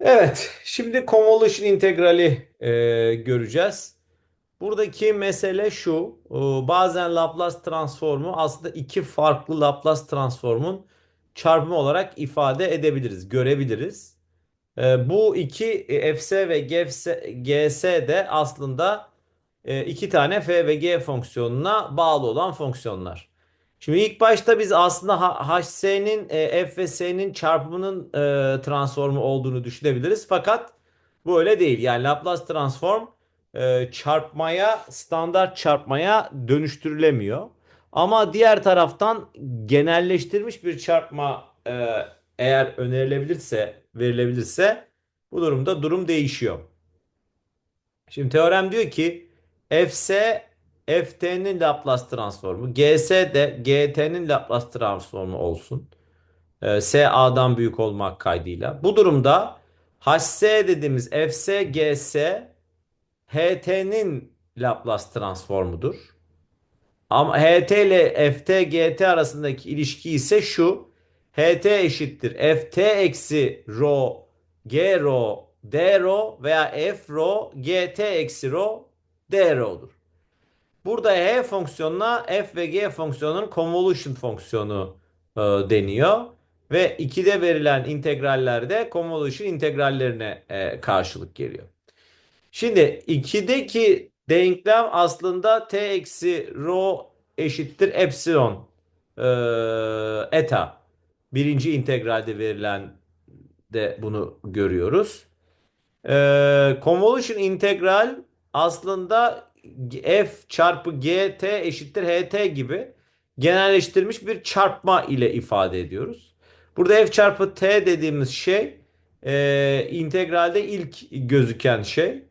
Evet, şimdi convolution integrali e, göreceğiz. Buradaki mesele şu, e, bazen Laplace transformu aslında iki farklı Laplace transformun çarpımı olarak ifade edebiliriz, görebiliriz. E, bu iki e, fs ve gfs, gs de aslında e, iki tane f ve g fonksiyonuna bağlı olan fonksiyonlar. Şimdi ilk başta biz aslında hs'nin e, f ve s'nin çarpımının e, transformu olduğunu düşünebiliriz. Fakat bu öyle değil. Yani Laplace transform e, çarpmaya, standart çarpmaya dönüştürülemiyor. Ama diğer taraftan genelleştirilmiş bir çarpma e, eğer önerilebilirse, verilebilirse bu durumda durum değişiyor. Şimdi teorem diyor ki fs ft'nin Laplace transformu gs de gt'nin Laplace transformu olsun. Ee, s a'dan büyük olmak kaydıyla. Bu durumda hs dediğimiz fs gs ht'nin Laplace transformudur. Ama ht ile ft gt arasındaki ilişki ise şu. ht eşittir ft eksi rho g rho d rho veya f rho gt eksi rho d rho'dur. Burada h fonksiyonuna f ve g fonksiyonunun convolution fonksiyonu e, deniyor. Ve 2'de verilen integrallerde convolution integrallerine e, karşılık geliyor. Şimdi 2'deki denklem aslında t eksi rho eşittir epsilon e, eta. Birinci integralde verilen de bunu görüyoruz. E, convolution integral aslında f çarpı gt eşittir ht gibi genelleştirilmiş bir çarpma ile ifade ediyoruz. Burada f çarpı t dediğimiz şey e, integralde ilk gözüken şey.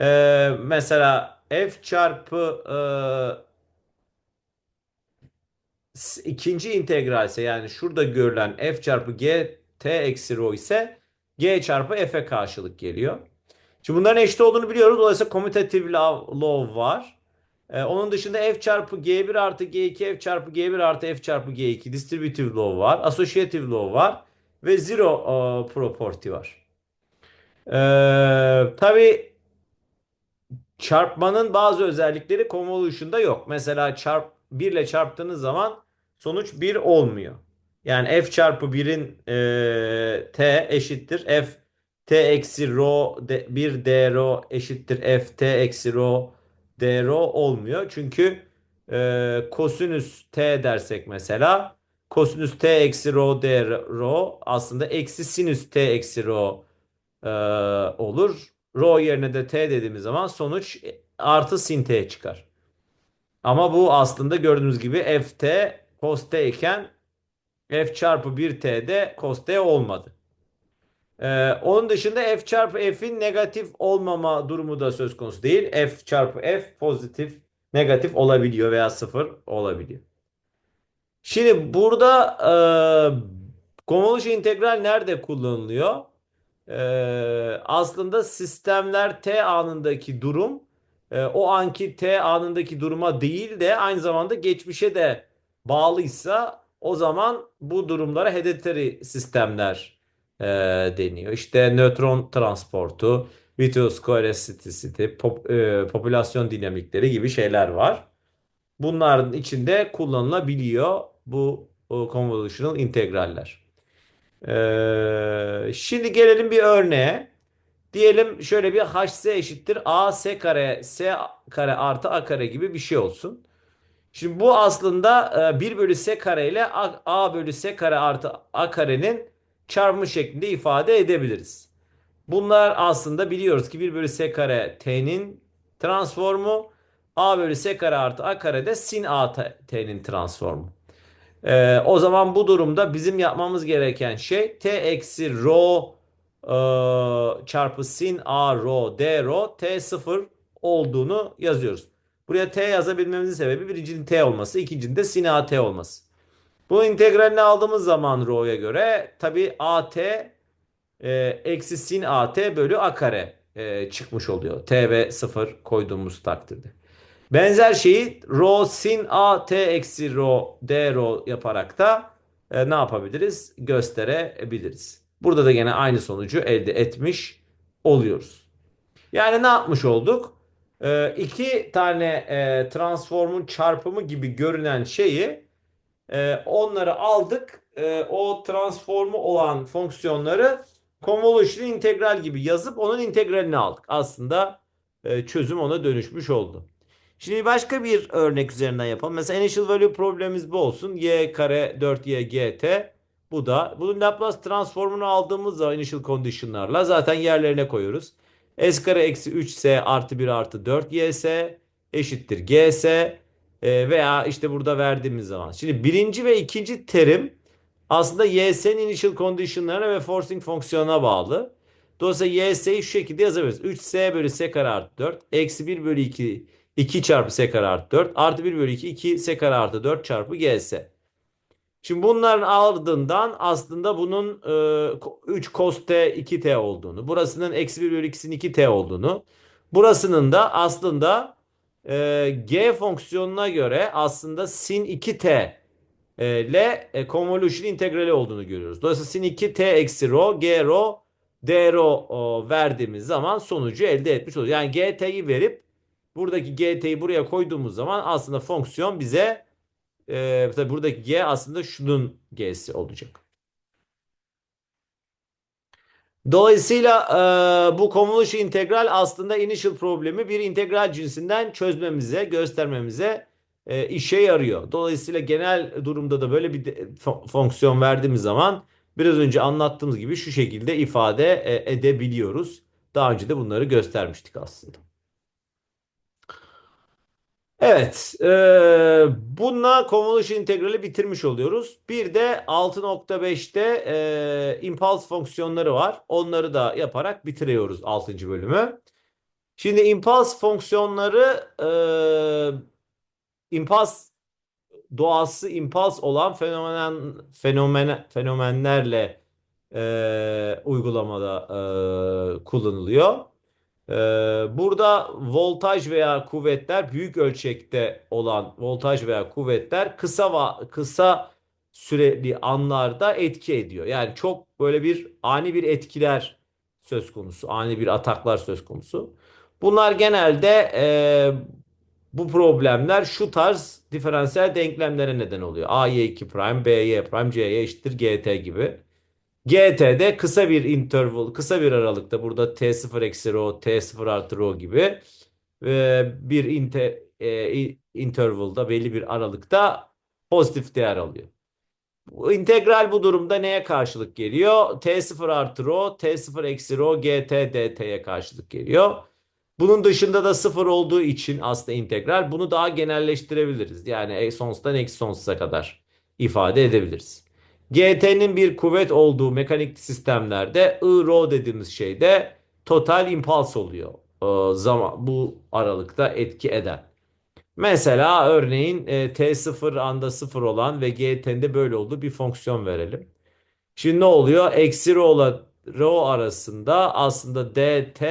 E, mesela f çarpı e, ikinci integral ise yani şurada görülen f çarpı g t eksi rho ise g çarpı f'e karşılık geliyor. Şimdi bunların eşit olduğunu biliyoruz. Dolayısıyla commutative law var. Ee, onun dışında f çarpı g1 artı g2 f çarpı g1 artı f çarpı g2 distributive law var. Associative law var. Ve zero uh, property var. Ee, tabii çarpmanın bazı özellikleri convolution'da yok. Mesela çarp 1 ile çarptığınız zaman sonuç 1 olmuyor. Yani f çarpı 1'in e, t eşittir f t eksi rho 1 d rho eşittir f t eksi rho d rho olmuyor. Çünkü e, kosinüs t dersek mesela kosinüs t eksi rho d rho aslında eksi sinüs t eksi rho e, olur. Rho yerine de t dediğimiz zaman sonuç artı sin t çıkar. Ama bu aslında gördüğünüz gibi ft cos t iken f çarpı 1t'de cos t olmadı. Ee, onun dışında f çarpı f'in negatif olmama durumu da söz konusu değil. f çarpı f pozitif negatif olabiliyor veya sıfır olabiliyor. Şimdi burada e, convolution integral nerede kullanılıyor? E, aslında sistemler t anındaki durum e, o anki t anındaki duruma değil de aynı zamanda geçmişe de bağlıysa o zaman bu durumlara hereditary sistemler e, deniyor. İşte nötron transportu, vitoscoelasticity, pop, e, popülasyon dinamikleri gibi şeyler var. Bunların içinde kullanılabiliyor bu convolutional integraller. Ee, şimdi gelelim bir örneğe. Diyelim şöyle bir hs eşittir a s kare s kare artı a kare gibi bir şey olsun. Şimdi bu aslında 1 e, bölü s kare ile a, a bölü s kare artı a karenin çarpımı şeklinde ifade edebiliriz. Bunlar aslında biliyoruz ki 1 bölü s kare t'nin transformu a bölü s kare artı a kare de sin a t'nin transformu. Ee, o zaman bu durumda bizim yapmamız gereken şey t eksi rho e, çarpı sin a rho d rho t sıfır olduğunu yazıyoruz. Buraya t yazabilmemizin sebebi birincinin t olması, ikincinin de sin a t olması. Bu integralini aldığımız zaman rho'ya göre tabi at e, eksi sin at bölü a kare e, çıkmış oluyor. t ve 0 koyduğumuz takdirde. Benzer şeyi rho sin a t eksi rho d rho yaparak da e, ne yapabiliriz? Gösterebiliriz. Burada da gene aynı sonucu elde etmiş oluyoruz. Yani ne yapmış olduk? Ee, iki tane e, transformun çarpımı gibi görünen şeyi e, onları aldık. E, o transformu olan fonksiyonları convolution integral gibi yazıp onun integralini aldık. Aslında e, çözüm ona dönüşmüş oldu. Şimdi başka bir örnek üzerinden yapalım. Mesela initial value problemimiz bu olsun. y kare 4y gt. Bu da. Bunun Laplace transformunu aldığımız zaman initial condition'larla zaten yerlerine koyuyoruz. s kare eksi 3s artı 1 artı 4 ys eşittir gs e, veya işte burada verdiğimiz zaman. Şimdi birinci ve ikinci terim aslında YS'nin initial condition'larına ve forcing fonksiyonuna bağlı. Dolayısıyla YS'yi şu şekilde yazabiliriz. 3S bölü S kare artı 4 eksi 1 bölü 2 2 çarpı S kare artı 4 artı 1 bölü 2 2 S kare artı 4 çarpı GS. Şimdi bunların ardından aslında bunun e, 3 cos t 2t olduğunu, burasının eksi 1 bölü 2'sinin 2t olduğunu, burasının da aslında e, g fonksiyonuna göre aslında sin 2t e, ile e, convolution integrali olduğunu görüyoruz. Dolayısıyla sin 2t eksi rho g rho d rho o, verdiğimiz zaman sonucu elde etmiş oluyoruz. Yani gt'yi verip buradaki gt'yi buraya koyduğumuz zaman aslında fonksiyon bize e, tabii buradaki g aslında şunun g'si olacak. Dolayısıyla e, bu convolution integral aslında initial problemi bir integral cinsinden çözmemize, göstermemize e, işe yarıyor. Dolayısıyla genel durumda da böyle bir de, fonksiyon verdiğimiz zaman biraz önce anlattığımız gibi şu şekilde ifade e, edebiliyoruz. Daha önce de bunları göstermiştik aslında. Evet, e, bununla convolution integrali bitirmiş oluyoruz. Bir de 6.5'te e, impulse fonksiyonları var. Onları da yaparak bitiriyoruz 6. bölümü. Şimdi impulse fonksiyonları e, impulse doğası impuls olan fenomen fenomen fenomenlerle e, uygulamada e, kullanılıyor. Ee, burada voltaj veya kuvvetler büyük ölçekte olan voltaj veya kuvvetler kısa kısa süreli anlarda etki ediyor. Yani çok böyle bir ani bir etkiler söz konusu, ani bir ataklar söz konusu. Bunlar genelde e, bu problemler şu tarz diferansiyel denklemlere neden oluyor. AY2 prime, BY prime, CY eşittir GT gibi. GT'de kısa bir interval, kısa bir aralıkta burada T0 eksi rho, T0 artı rho gibi bir inter, e, intervalda belli bir aralıkta pozitif değer alıyor. Bu integral bu durumda neye karşılık geliyor? T0 artı rho, T0 eksi rho, GT dt'ye karşılık geliyor. Bunun dışında da sıfır olduğu için aslında integral bunu daha genelleştirebiliriz. Yani sonsuzdan eksi sonsuza kadar ifade edebiliriz. GT'nin bir kuvvet olduğu mekanik sistemlerde I rho dediğimiz şeyde total impuls oluyor. Ee, zaman bu aralıkta etki eden. Mesela örneğin e, T0 anda 0 olan ve GT'nin böyle olduğu bir fonksiyon verelim. Şimdi ne oluyor? Eksi rho ile rho arasında aslında dt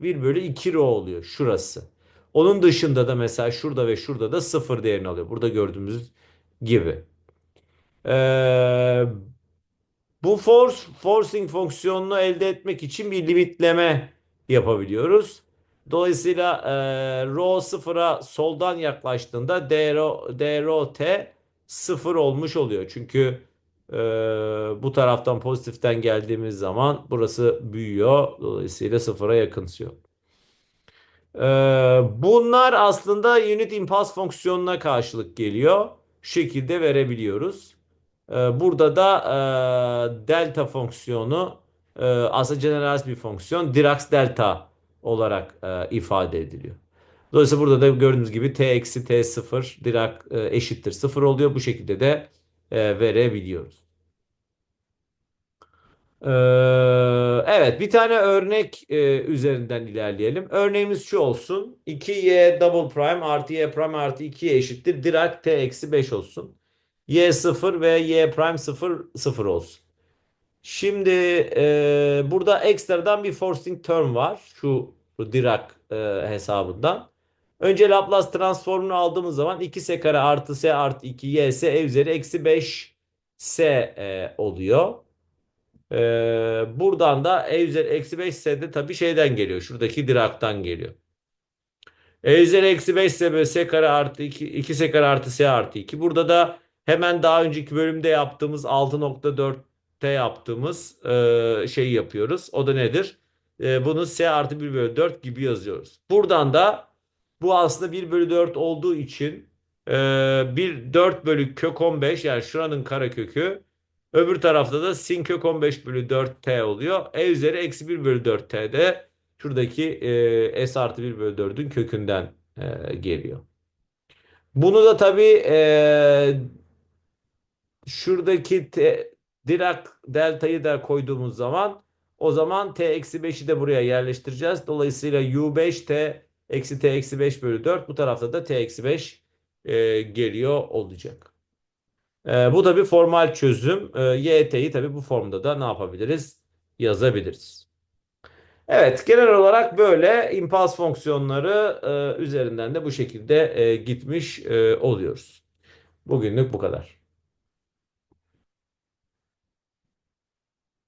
1 bölü 2 rho oluyor şurası. Onun dışında da mesela şurada ve şurada da 0 değerini alıyor. Burada gördüğümüz gibi. Ee, bu force forcing fonksiyonunu elde etmek için bir limitleme yapabiliyoruz. Dolayısıyla e, rho sıfıra soldan yaklaştığında d rho, d rho t sıfır olmuş oluyor. Çünkü e, bu taraftan pozitiften geldiğimiz zaman burası büyüyor. Dolayısıyla sıfıra yakınsıyor. E, bunlar aslında unit impulse fonksiyonuna karşılık geliyor. Şu şekilde verebiliyoruz. Ee, burada da e, delta fonksiyonu e, aslında generalize bir fonksiyon. Dirac delta olarak e, ifade ediliyor. Dolayısıyla burada da gördüğünüz gibi t eksi t sıfır Dirac eşittir sıfır oluyor. Bu şekilde de verebiliyoruz. Evet bir tane örnek üzerinden ilerleyelim. Örneğimiz şu olsun. 2y double prime artı y prime artı 2y eşittir. Dirac t eksi 5 olsun y 0 ve y prime 0 0 olsun. Şimdi e, burada ekstradan bir forcing term var. Şu, Dirac e, hesabından. Önce Laplace transformunu aldığımız zaman 2s kare artı s artı 2 y s e üzeri eksi 5 s e, oluyor. E, buradan da e üzeri eksi 5 ise de tabii şeyden geliyor. Şuradaki Dirac'tan geliyor. E üzeri eksi 5 ise böyle s kare artı 2, 2 s kare artı s artı 2. Burada da hemen daha önceki bölümde yaptığımız 6.4t yaptığımız e, şeyi yapıyoruz. O da nedir? E, bunu s artı 1 bölü 4 gibi yazıyoruz. Buradan da bu aslında 1 bölü 4 olduğu için e, 1 4 bölü kök 15 yani şuranın karekökü öbür tarafta da sin kök 15 bölü 4t oluyor. E üzeri eksi 1 bölü 4t de şuradaki e, s artı 1 bölü 4'ün kökünden e, geliyor. Bunu da tabii e, şuradaki t, Dirac deltayı da koyduğumuz zaman o zaman t eksi 5'i de buraya yerleştireceğiz. Dolayısıyla u5 t eksi t eksi 5 bölü 4 bu tarafta da t eksi 5 e, geliyor olacak. E, bu da bir formal çözüm. E, YT'yi tabii bu formda da ne yapabiliriz? Yazabiliriz. Evet, genel olarak böyle impulse fonksiyonları e, üzerinden de bu şekilde e, gitmiş e, oluyoruz. Bugünlük bu kadar.